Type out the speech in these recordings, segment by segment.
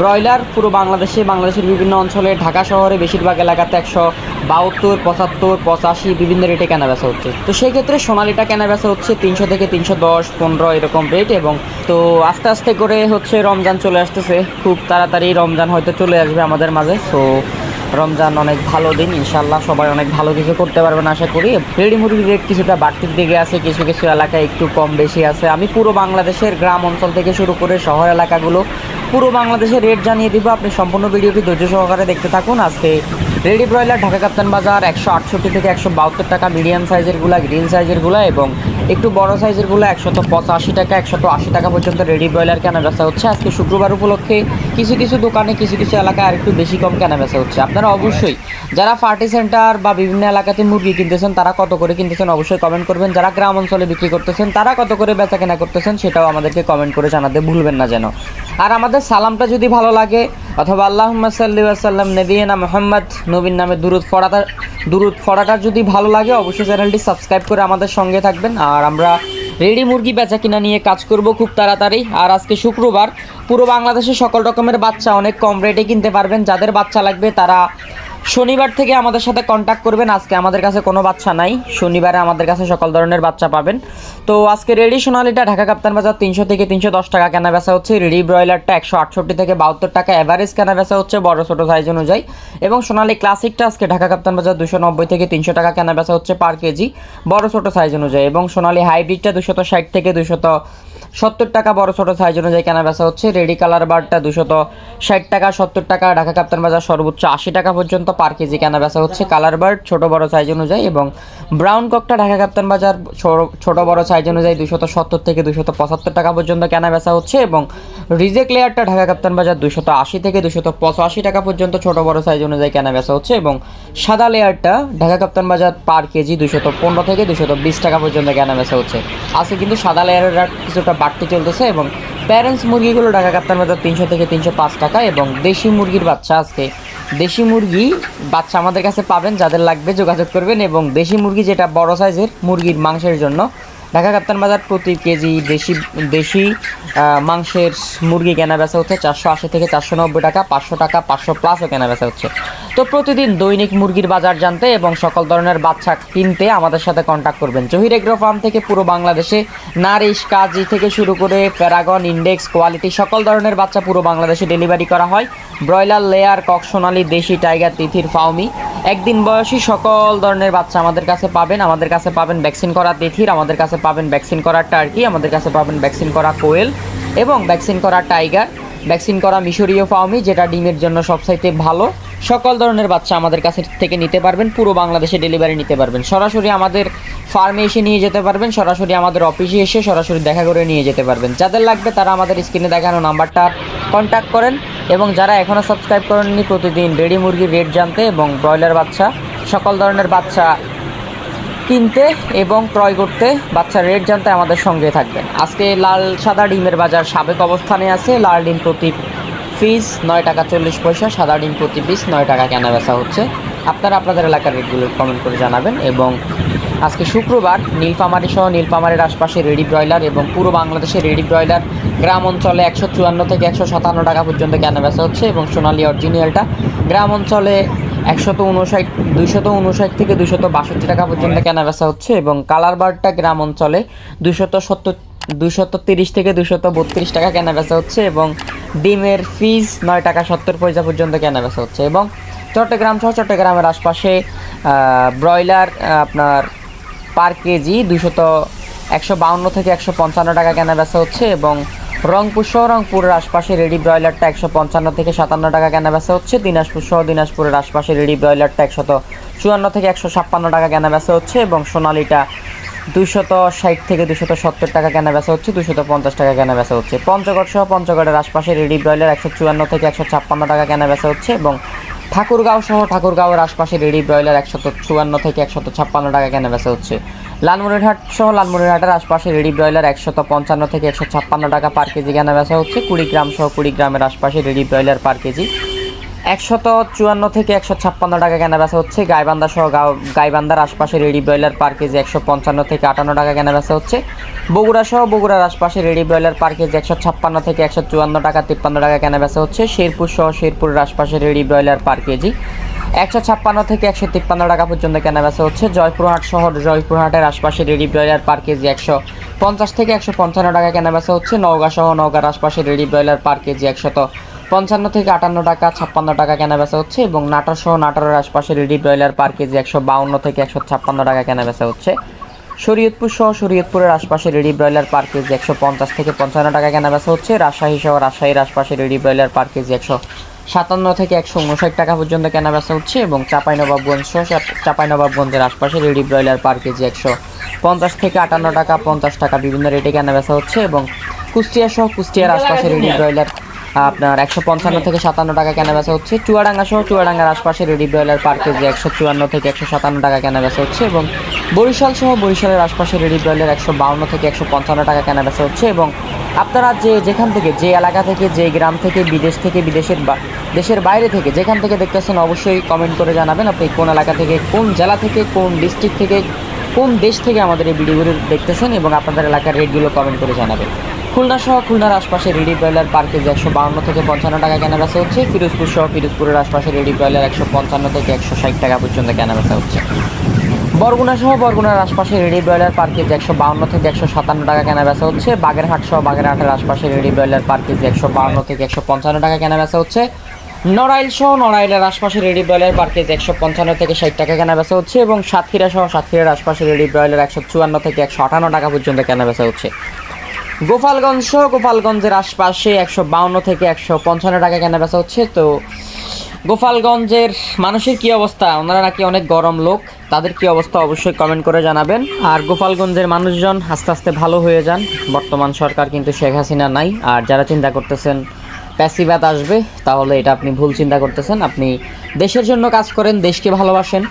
Broiler পুরো বাংলাদেশে, বাংলাদেশের বিভিন্ন অঞ্চলে, ঢাকা শহরে বেশিরভাগ এলাকাতে একশো বাহাত্তর, পঁচাত্তর, পঁচাশি বিভিন্ন রেটে কেনা বেচা হচ্ছে। তো সেই ক্ষেত্রে সোনালিটা কেনা বেচা হচ্ছে তিনশো থেকে তিনশো দশ, পনেরো এরকম রেট এবং তো আস্তে আস্তে করে হচ্ছে রমজান চলে আসতেছে। খুব তাড়াতাড়ি রমজান হয়তো চলে আসবে আমাদের মাঝে। সো রমজান অনেক ভালো দিন। ইনশাল্লাহ সবাই অনেক ভালো কিছু করতে পারবেন আশা করি। রেডি মুরগির রেট কিছুটা বাড়তির দিকে আছে, কিছু কিছু এলাকায় একটু কম বেশি আছে। আমি পুরো বাংলাদেশের গ্রাম অঞ্চল থেকে শুরু করে শহর এলাকাগুলো পুরো বাংলাদেশের রেট জানিয়ে দিব। আপনি সম্পূর্ণ ভিডিওটি ধৈর্য সহকারে দেখতে থাকুন। আজকে রেডি ব্রয়লার ঢাকা কাপ্তান বাজার একশো আটষট্টি থেকে একশো বাহাত্তর টাকা মিডিয়াম সাইজেরগুলা গ্রিন সাইজেরগুলা এবং একটু বড় সাইজেরগুলো একশত পঁচাশি টাকা, একশত আশি টাকা পর্যন্ত রেডি ব্রয়লার কেনা বেচা হচ্ছে। আজকে শুক্রবার উপলক্ষে কিছু কিছু দোকানে, কিছু কিছু এলাকায় আরেকটু বেশি কম কেনা বেচা হচ্ছে। আপনারা অবশ্যই যারা পার্টি সেন্টার বা বিভিন্ন এলাকাতে মুরগি কিনতেছেন, তারা কত করে কিনতেছেন অবশ্যই কমেন্ট করবেন। যারা গ্রাম অঞ্চলে বিক্রি করতেছেন, তারা কত করে বেচা কেনা করতেছেন, সেটাও আমাদেরকে কমেন্ট করে জানাতে ভুলবেন না যেন। আর আমাদের সালামটা যদি ভালো লাগে, অথবা আল্লাহ সাল্লি আসাল্লাম নবীনা মোহাম্মদ নবীন নামে দুরুদ ফড়াটা দুরুদ ফড়াটা যদি ভালো লাগে, অবশ্যই চ্যানেলটি সাবস্ক্রাইব করে আমাদের সঙ্গে থাকবেন। আর আমরা রেডি মুরগি বেচা কিনা নিয়ে কাজ করব খুব তাড়াতাড়ি। আর আজকে শুক্রবার, পুরো বাংলাদেশে সকল রকমের বাচ্চা অনেক কম রেটে কিনতে পারবেন। যাদের বাচ্চা লাগবে তারা শনিবার থেকে আমাদের সাথে কন্ট্যাক্ট করবেন। আজকে আমাদের কাছে কোনো বাচ্চা নাই। শনিবারে আমাদের কাছে সকল ধরনের বাচ্চা পাবেন। তো আজকে রেডি সোনালিটা ঢাকা কাপ্তান বাজার তিনশো থেকে তিনশো দশ টাকা কেনা বেচা হচ্ছে। রেডি ব্রয়লারটা একশো আটষট্টি থেকে বাহাত্তর টাকা অ্যাভারেজ কেনা বেচা হচ্ছে, বড় ছোটো সাইজ অনুযায়ী। এবং সোনালি ক্লাসিকটা আজকে ঢাকা কাপ্তান বাজার দুশো নব্বই থেকে তিনশো টাকা কেনা বেচা হচ্ছে পার কেজি, বড় ছোটো সাইজ অনুযায়ী। এবং সোনালি হাইব্রিডটা দুশত ষাট থেকে দুশত সত্তর টাকা বড় ছোটো সাইজ অনুযায়ী কেনা বেচা হচ্ছে, রেডি কালার বারটা দুশত ষাট টাকা, সত্তর টাকা, ঢাকা কাপ্তান বাজার সর্বোচ্চ আশি টাকা পর্যন্ত পার কেজি কেনা বেচা হচ্ছে। কালার বার্ড ছোট বড় সাইজ অনুযায়ী এবং ব্রাউন ককটা ঢাকা কাপ্তান বাজার ছোট বড় সাইজ অনুযায়ী দুশত সত্তর থেকে দুশত পঁচাত্তর টাকা পর্যন্ত কেনা বেচা হচ্ছে এবং রিজেক্ট লেয়ারটা ঢাকা কাপ্তান বাজার দুশত আশি থেকে দুশত পঁচাশি টাকা পর্যন্ত ছোট বড় সাইজ অনুযায়ী কেনা বেচা হচ্ছে এবং সাদা লেয়ারটা ঢাকা কাপ্তান বাজার পার কেজি দুশত পনেরো থেকে দুশত বিশ টাকা পর্যন্ত কেনা বেচা হচ্ছে। আজকে কিন্তু সাদা লেয়ারের কিছুটা বাড়তে চলতেছে এবং প্যারেন্টস মুরগিগুলো ঢাকা কাপ্তান বাজার তিনশো থেকে তিনশো পাঁচ টাকা এবং দেশি মুরগির বাচ্চা আজকে। দেশি মুরগি বাচ্চা আমাদের কাছে পাবেন, যাদের লাগবে যোগাযোগ করবেন এবং দেশি মুরগি যেটা বড় সাইজের মুরগির মাংসের জন্য, ঢাকা কাপ্তান বাজার প্রতি কেজি দেশি দেশি মাংসের মুরগি কেনা বেচা হচ্ছে চারশো আশি থেকে চারশো নব্বই টাকা, পাঁচশো টাকা, পাঁচশো প্লাসও কেনা বেচা হচ্ছে। তো প্রতিদিন দৈনিক মুরগির বাজার জানতে এবং সকল ধরনের বাচ্চা কিনতে আমাদের সাথে কন্ট্যাক্ট করবেন। জহির এগ্রো ফার্ম থেকে পুরো বাংলাদেশে নারিশ, কাজি থেকে শুরু করে প্যারাগন, ইন্ডেক্স, কোয়ালিটি সকল ধরনের বাচ্চা পুরো বাংলাদেশে ডেলিভারি করা হয়। ব্রয়লার, লেয়ার ককসোনালি দেশি, টাইগার, তিথির ফাউমি একদিন বয়সী সকল ধরনের বাচ্চা আমাদের কাছে পাবেন। আমাদের কাছে পাবেন ভ্যাকসিন করা তিথির, আমাদের কাছে পাবেন ভ্যাকসিন করা টার্কি, আমাদের কাছে পাবেন ভ্যাকসিন করা কোয়েল এবং ভ্যাকসিন করা টাইগার, ভ্যাকসিন করা মিশরীয় ফাউমি যেটা ডিমের জন্য সবসাইতে ভালো। সকল ধরনের বাচ্চা আমাদের কাছে থেকে নিতে পারবেন, পুরো বাংলাদেশে ডেলিভারি নিতে পারবেন। সরাসরি আমাদের ফার্মে এসে নিয়ে যেতে পারবেন, সরাসরি আমাদের অফিসে এসে সরাসরি দেখা করে নিয়ে যেতে পারবেন। যাদের লাগবে তারা আমাদের স্ক্রিনে দেখানো নাম্বারটা কন্ট্যাক্ট করেন এবং যারা এখনও সাবস্ক্রাইব করেননি, প্রতিদিন রেডি মুরগির রেট জানতে এবং ব্রয়লার বাচ্চা, সকল ধরনের বাচ্চা কিনতে এবং ক্রয় করতে বাচ্চার রেট জানতে আমাদের সঙ্গে থাকবেন। আজকে লাল সাদা ডিমের বাজার সাবেক অবস্থানে আছে, লাল ডিম প্রতি পিস নয় টাকা চল্লিশ পয়সা, সাদা ডিম প্রতি পিস নয় টাকা কেনা বেচা হচ্ছে। আপনারা আপনাদের এলাকার রেটগুলো কমেন্ট করে জানাবেন এবং আজকে শুক্রবার নীলফামারি সহ নীলফামারির আশপাশে রেডি ব্রয়লার এবং পুরো বাংলাদেশে রেডি ব্রয়লার গ্রাম অঞ্চলে একশো চুয়ান্ন থেকে একশো সাতান্ন টাকা পর্যন্ত কেনা বেচা হচ্ছে এবং সোনালি অরিজিনালটা গ্রাম অঞ্চলে একশত উনষাট দুইশত উনষাট থেকে দুইশত বাষট্টি টাকা পর্যন্ত কেনা বেচা হচ্ছে এবং কালার বারটা গ্রাম অঞ্চলে দুইশত সত্তর দুশত তিরিশ থেকে দুশত বত্রিশ টাকা কেনা বেচা হচ্ছে এবং ডিমের ফিস নয় টাকা সত্তর পয়সা পর্যন্ত কেনা বেচা হচ্ছে এবং চট্টগ্রাম সহ চট্টগ্রামের আশপাশে ব্রয়লার আপনার পার কেজি দুশত একশো বাউন্ন থেকে একশো পঞ্চান্ন টাকা কেনা বেচা হচ্ছে এবং রংপুর সহ রংপুরের আশপাশে রেডি ব্রয়লারটা একশো পঞ্চান্ন থেকে সাতান্ন টাকা কেনা বেচা হচ্ছে। দিনাজপুর সহ দিনাজপুরের আশপাশে রেডি ব্রয়লারটা একশত চুয়ান্ন থেকে একশো ছাপ্পান্ন টাকা কেনা বেচা হচ্ছে এবং সোনালিটা দুশত ষাট থেকে দুশত সত্তর টাকা কেনা বেচা হচ্ছে দুশত পঞ্চাশ টাকা কেনা বেচা হচ্ছে। পঞ্চগড় সহ পঞ্চগড়ের আশপাশে রেডি ব্রয়লার একশো চুয়ান্ন থেকে একশো ছাপ্পান্ন টাকা কেনা বেচা হচ্ছে এবং ঠাকুরগাঁও সহ ঠাকুরগাঁওয়ের আশপাশে রেডি ব্রয়লার একশত চুয়ান্ন থেকে একশত ছাপ্পান্ন টাকা কেনা বেচা হচ্ছে। লালমনিরহাট সহ লালমনিরহাটের আশপাশে রেডি ব্রয়লার একশত পঞ্চান্ন থেকে একশো ছাপ্পান্ন টাকা পার কেজি কেনা বেচা হচ্ছে। কুড়িগ্রাম সহ কুড়িগ্রামের আশপাশে রেডি ব্রয়লার পার কেজি একশত চুয়ান্ন থেকে একশো ছাপ্পান্ন টাকা কেনা বেচা হচ্ছে। গাইবান্ধা সহ গাইবান্ধার আশপাশে রেডি ব্রয়লার পার কেজি একশো পঞ্চান্ন থেকে আটান্ন টাকা কেনা বেচা হচ্ছে। বগুড়া সহ বগুড়ার আশপাশে রেডি ব্রয়লার পার কেজি একশো ছাপ্পান্ন থেকে একশো চুয়ান্ন টাকা তিপ্পান্ন টাকা কেনা বেচা হচ্ছে শেরপুর সহ শেরপুরের আশপাশে রেডি ব্রয়লার পার কেজি একশো ছাপ্পান্ন থেকে একশো তিপ্পান্ন টাকা পর্যন্ত কেনা বেচা হচ্ছে। জয়পুরহাট শহর জয়পুরহাটের আশপাশে রেডি ব্রয়লার পার কেজি একশো পঞ্চাশ থেকে একশো পঞ্চান্ন টাকা কেনা বেচা হচ্ছে। নওগাঁ সহ নওগাঁর আশপাশে রেডি ব্রয়লার পার কেজি একশত পঞ্চান্ন থেকে আটান্ন টাকা ছাপ্পান্ন টাকা কেনা বেচা হচ্ছে এবং নাটোর সহ নাটোরের আশপাশে রেডি ব্রয়লার পার কেজি একশো বাউন্ন থেকে একশো ছাপ্পান্ন টাকা কেনা বেচা হচ্ছে। শরীয়তপুর সহ শরীয়তপুরের আশপাশে রেডি ব্রয়লার পার কেজি একশো পঞ্চাশ থেকে পঞ্চান্ন টাকা কেনা বেচা হচ্ছে। রাজশাহী সহ রাজশাহীর আশপাশে রেডি ব্রয়লার পার কেজি একশো সাতান্ন থেকে একশো উনষাট টাকা পর্যন্ত কেনা বেচা হচ্ছে এবং চাঁপাইনবাবগঞ্জ সহ চাপ- চাঁপাইনবাবগঞ্জের আশপাশে রেডি ব্রয়লার পার কেজি একশো পঞ্চাশ থেকে আটান্ন টাকা পঞ্চাশ টাকা বিভিন্ন রেটে কেনা বেচা হচ্ছে এবং কুষ্টিয়া সহ কুষ্টিয়ার আশপাশে রেডি ব্রয়লার আপনার একশো পঞ্চান্ন থেকে সাতান্ন টাকা কেনা বেচা হচ্ছে। চুয়াডাঙ্গা সহ চুয়াডাঙ্গার আশপাশে রেডি ব্রয়লার পার কেজি একশো চুয়ান্ন থেকে একশো সাতান্ন টাকা কেনা বেচা হচ্ছে এবং বরিশাল সহ বরিশালের আশপাশে রেডি ব্রয়লার একশো বাউন্ন থেকে একশো পঞ্চান্ন টাকা কেনা বেচা হচ্ছে এবং আপনারা যে যেখান থেকে, যে এলাকা থেকে, যে গ্রাম থেকে, বিদেশ থেকে, বিদেশের বা দেশের বাইরে থেকে যেখান থেকে দেখতেছেন অবশ্যই কমেন্ট করে জানাবেন আপনি কোন এলাকা থেকে, কোন জেলা থেকে, কোন ডিস্ট্রিক্ট থেকে, কোন দেশ থেকে আমাদের এই ভিডিওগুলো দেখতেছেন এবং আপনাদের এলাকার রেটগুলো কমেন্ট করে জানাবেন। খুলনা সহ খুলনার আশপাশে রেডি ব্রয়লার পার কেজি একশো বাউন্ন থেকে পঞ্চান্ন টাকা কেনা বেচা হচ্ছে। ফিরোজপুর সহ ফিরোজপুরের আশপাশে রেডি ব্রয়লার একশো পঞ্চান্ন থেকে একশো ষাট টাকা পর্যন্ত কেনা বেচা হচ্ছে। বরগুনা সহ বরগুনার আশপাশে রেডি ব্রয়লার পার কেজি একশো বাউন্ন থেকে একশো সাতান্ন টাকা কেনা বেচা হচ্ছে। বাগেরহাট সহ বাগেরহাটের আশপাশে রেডি ব্রয়লার পার কেজি একশো বাউন্ন থেকে একশো পঞ্চান্ন টাকা কেনা বেচা হচ্ছে। নড়াইল সহ নড়াইলের আশপাশে রেডি ব্রয়লার পার কেজি একশো পঞ্চান্ন থেকে ষাট টাকা কেনা বেচা হচ্ছে এবং সাতক্ষীরা সহ সাতক্ষীরার আশপাশে রেডি ব্রয়লার একশো চুয়ান্ন থেকে একশো আটান্ন টাকা পর্যন্ত কেনা বেচা হচ্ছে। গোপালগঞ্জ সহ গোপালগঞ্জের আশপাশে একশো বাউন্ন থেকে একশো পঞ্চান্ন টাকা কেনা বেচা হচ্ছে। তো গোপালগঞ্জের মানুষের কি অবস্থা? ওনারা নাকি অনেক গরম লোক। তাদের কি অবস্থা অবশ্যই কমেন্ট করে জানাবেন। আর গোপালগঞ্জের মানুষজন আস্তে আস্তে ভালো হয়ে যান। বর্তমান সরকার কিন্তু শেখ হাসিনা নাই। আর যারা চিন্তা করতেছেন প্যাসিবাদ আসবে, তাহলে এটা আপনি ভুল চিন্তা করতেছেন। আপনি দেশের জন্য কাজ করেন, দেশকে ভালোবাসেন।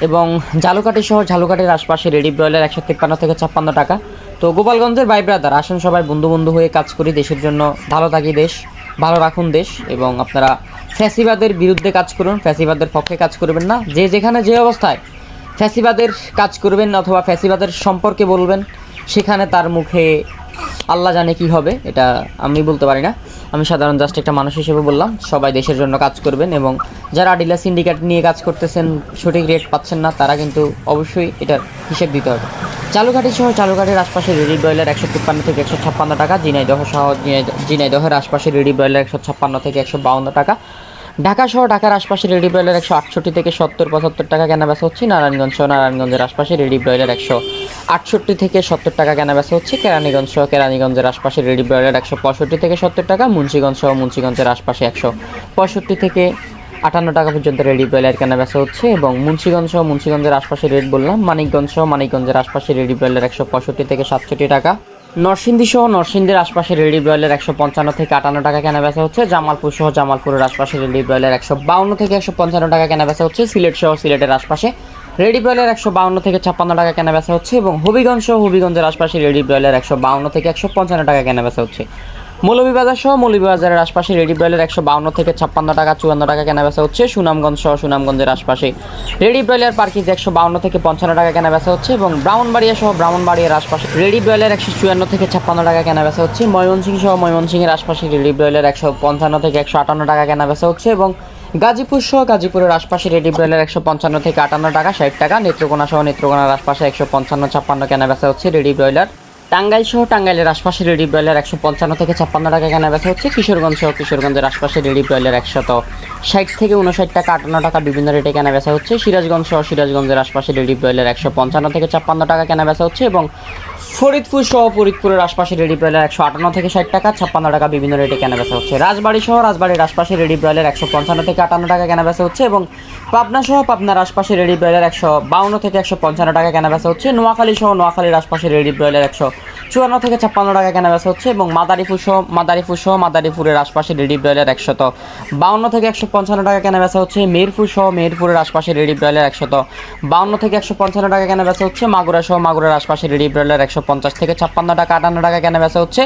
এবং ঝালুকাঠি সহ ঝালুকাঠির আশপাশে রেডি ব্রয়লার একশো তিপ্পান্ন থেকে ছাপ্পান্ন টাকা। তো গোপালগঞ্জের ভাই ব্রাদার আসেন সবাই বন্ধু বন্ধু হয়ে কাজ করি দেশের জন্য। ভালো থাকি দেশ, ভালো রাখুন দেশ এবং আপনারা ফ্যাসিবাদের বিরুদ্ধে কাজ করুন, ফ্যাসিবাদের পক্ষে কাজ করবেন না। যে যেখানে যে অবস্থায় ফ্যাসিবাদের কাজ করবেন অথবা ফ্যাসিবাদের সম্পর্কে বলবেন, সেখানে তার মুখে আল্লাহ জানে কি হবে, এটা আমি বলতে পারি না। আমি সাধারণ জাস্ট একটা মানুষ হিসেবে বললাম, সবাই দেশের জন্য কাজ করবেন এবং যারা ডিলার সিন্ডিকেট নিয়ে কাজ করতেছেন, সঠিক রেট পাচ্ছেন না, তারা কিন্তু অবশ্যই এটার হিসেব দিতে হবে। চালুঘাটি সহ চালুঘাটির আশপাশে রেডি ব্রয়লার একশো তিপ্পান্ন থেকে একশো ছাপ্পান্ন টাকা জিনাইদহ সহ জিনাই- জিনাইদহের আশপাশে রেডি ব্রয়লার একশো ছাপ্পান্ন থেকে একশো বাউন্ন টাকা। ঢাকা সহ ঢাকার আশপাশে রেডি ব্রয়লার একশো আটষট্টি থেকে সত্তর পঁচাত্তর টাকা কেনা বেচা হচ্ছে। নারায়ণগঞ্জ সহ নারায়ণগঞ্জের আশপাশে রেডি ব্রয়লার একশো আটষট্টি থেকে সত্তর টাকা কেনা বেচা হচ্ছে কেরানীগঞ্জ সহ কেরানীগঞ্জের আশপাশে রেডি ব্রয়লার একশো পঁয়ষট্টি থেকে সত্তর টাকা, মুন্সিগঞ্জ সহ মুন্সিগঞ্জের আশপাশে একশো পঁয়ষট্টি থেকে আটান্ন টাকা পর্যন্ত রেডি ব্রয়লার কেনা বেচা হচ্ছে এবং মুন্সিগঞ্জ সহ মুন্সিগঞ্জের আশপাশে রেট বললাম, মানিকগঞ্জ সহ মানিকগঞ্জের আশপাশে রেডি ব্রয়লার একশো পঁয়ষট্টি থেকে সাতষট্টি টাকা। নরসিংদী সহ নরসিংদীর আশপাশে রেডি ব্রয়লার একশো পঞ্চান্ন থেকে আটান্ন টাকা কেনা বেচা হচ্ছে, জামালপুর সহ জামালপুরের আশপাশে রেডি ব্রয়লার একশো বাউন্ন থেকে একশো পঞ্চান্ন টাকা কেনা বেচা হচ্ছে, সিলেট সহ সিলেটের আশপাশে রেডি ব্রয়লার একশো বাউন্ন থেকে ছাপ্পান্ন টাকা কেনা বেচা হচ্ছে এবং হবিগঞ্জ সহ হবিগঞ্জের আশপাশে রেডি ব্রয়লার একশো বাউন্ন থেকে একশো পঞ্চান্ন টাকা কেনা বেচা হচ্ছে। মৌলভীবাজার সহ মৌলভীবাজারের আশপাশে রেডি ব্রয়লার একশো বাউন্ন থেকে ছাপ্পান্ন টাকা, চুয়ান্ন টাকা কেনা বেচা হচ্ছে। সুনামগঞ্জ সহ সুনামগঞ্জের আশপাশে রেডি ব্রয়লার পার কেজি একশো বাউন্ন থেকে পঞ্চান্ন টাকা কেনা বেচা হচ্ছে এবং ব্রাউনবাড়িয়া সহ ব্রাউনবাড়িয়ার আশপাশে রেডি ব্রয়লার একশো চুয়ান্ন থেকে ছাপ্পান্ন টাকা কেনা বেচা হচ্ছে। ময়মনসিংহ সহ ময়মনসিংহের আশপাশে রেডি ব্রয়লার একশো পঞ্চান্ন থেকে একশো আটান্ন টাকা কেনা বেচা হচ্ছে এবং গাজীপুর সহ গাজীপুরের আশপাশে রেডি ব্রয়লার একশো পঞ্চান্ন থেকে আটান্ন টাকা, ষাট টাকা, নেত্রকোনা সহ নেত্রকোনার আশপাশে একশো পঞ্চান্ন, ছাপ্পান্ন কেনা বেচা হচ্ছে রেডি ব্রয়লার। টাঙ্গাইল সহ টাঙ্গাইলের আশপাশে রেডি ব্রয়লার একশো পঞ্চান্ন থেকে ছাপ্পান্ন টাকা কেনা বেচা হচ্ছে। কিশোরগঞ্জ সহ কিশোরগঞ্জের আশপাশে রেডি ব্রয়লার একশত ষাট থেকে উনষাট টাকা, আটান্ন টাকা বিভিন্ন রেটে কেনা বেচা হচ্ছে। সিরাজগঞ্জ সহ সিরাজগঞ্জের আশপাশে রেডি ব্রয়লার একশো পঞ্চান্ন থেকে ছাপ্পান্ন টাকা কেনা বেচা হচ্ছে এবং ফরিদপুর সহ ফরিদপুরের আশপাশে রেডি ব্রয়লার একশো আটান্ন থেকে ষাট টাকা, ছাপ্পান্ন টাকা বিভিন্ন রেটে কেনা বেচা হচ্ছে। রাজবাড়ি সহ রাজবাড়ির আশপাশে রেডি ব্রয়লার একশো পঞ্চান্ন থেকে আটান্ন টাকা কেনা বেচা হচ্ছে এবং পাবনা সহ পাবনার আশপাশে রেডি ব্রয়লার একশো বাউন্ন থেকে একশো পঞ্চান্ন টাকা কেনা বেচা হচ্ছে। নোয়াখালী সহ নোয়াখালীর আশপাশে রেডি ব্রয়লার একশো চুয়ান্ন থেকে ছাপ্পান্ন টাকা কেনা বেচা হচ্ছে এবং মাদারিপুর সহ মাদারিপুর সহ মাদারিপুরের আশপাশে রেডি ব্রয়লার একশত বাউন্ন থেকে একশো পঞ্চান্ন টাকা কেনা বেচা হচ্ছে। মেহেরপুর সহ মেহেরপুরের আশপাশে রেডি ব্রয়লার একশত বাউন্ন থেকে একশো পঞ্চান্ন টাকা কেনা বেচা হচ্ছে। মাগুরা সহ মাগুরার আশপাশে রেডি ব্রয়লার একশো পঞ্চাশ থেকে ছাপ্পান্ন টাকা আটান্ন টাকা কেনা বেচা হচ্ছে।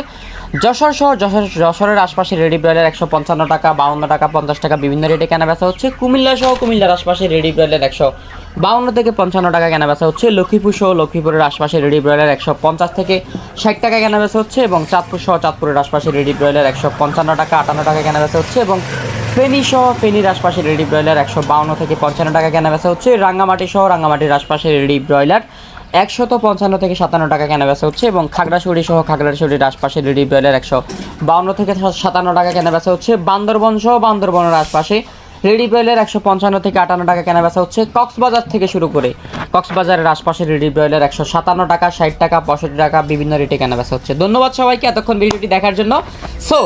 যশোর সহ যশোর যশোরের আশপাশে রেডি ব্রয়লার একশো পঞ্চান্ন টাকা, বাউন্ন টাকা, পঞ্চাশ টাকা বিভিন্ন রেটে কেনা বেচা হচ্ছে। কুমিল্লা সহ কুমিল্লার আশপাশে রেডি ব্রয়লার একশো বাউন্ন থেকে পঞ্চান্ন টাকা কেনা বেচা হচ্ছে। লক্ষ্মীপুর সহ লক্ষ্মীপুরের আশপাশে রেডি ব্রয়লার একশো পঞ্চাশ থেকে ষাট টাকা কেনা বেচা হচ্ছে এবং চাঁদপুর সহ চাঁদপুরের আশপাশে রেডি ব্রয়লার একশো পঞ্চান্ন টাকা আটান্ন টাকা কেনা বেচা হচ্ছে এবং ফেনী সহ ফেনীর আশপাশে রেডি ব্রয়লার একশো বাউন্ন থেকে পঞ্চান্ন টাকা কেনা বেচা হচ্ছে। রাঙ্গামাটি সহ রাঙ্গামাটির আশপাশে রেডি ব্রয়লার একশত পঞ্চান্ন থেকে সাতান্ন টাকা কেনা বেচা হচ্ছে এবং খাগড়াছড়ি সহ খাগড়াছড়ির আশপাশে রেডি ব্রয়লার একশো বাউন্ন থেকে সাতান্ন টাকা কেনা বেচা হচ্ছে। বান্দরবন সহ বান্দরবনের আশপাশে রেডি ব্রয়লার একশো পঞ্চান্ন থেকে আটান্ন টাকা কেনা বেচা হচ্ছে কক্সবাজার থেকে শুরু করে। কক্সবাজারের আশপাশে রেডি ব্রয়লার একশো সাতান্ন টাকা, ষাট টাকা, পঁয়ষট্টি টাকা, বিভিন্ন রেটে কেনা বেচা হচ্ছে। ধন্যবাদ সবাইকে এতক্ষণ ভিডিওটি দেখার জন্য। সো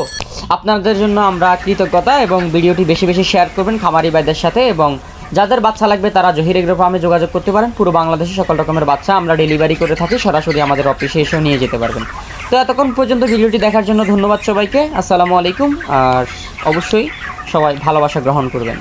আপনাদের জন্য আমরা কৃতজ্ঞতা এবং ভিডিওটি বেশি বেশি শেয়ার করবেন খামারি ভাইদের সাথে এবং যাদের বাচ্চা লাগবে তারা জহির এগ্রো ফার্মে যোগাযোগ করতে পারেন। পুরো বাংলাদেশে সকল রকমের বাচ্চা আমরা ডেলিভারি করে থাকি। সরাসরি আমাদের অফিসে এসেও নিয়ে যেতে পারবেন। তো এতক্ষণ পর্যন্ত ভিডিওটি দেখার জন্য ধন্যবাদ সবাইকে। আসসালামু আলাইকুম। আর অবশ্যই সবাই ভালোবাসা গ্রহণ করবেন।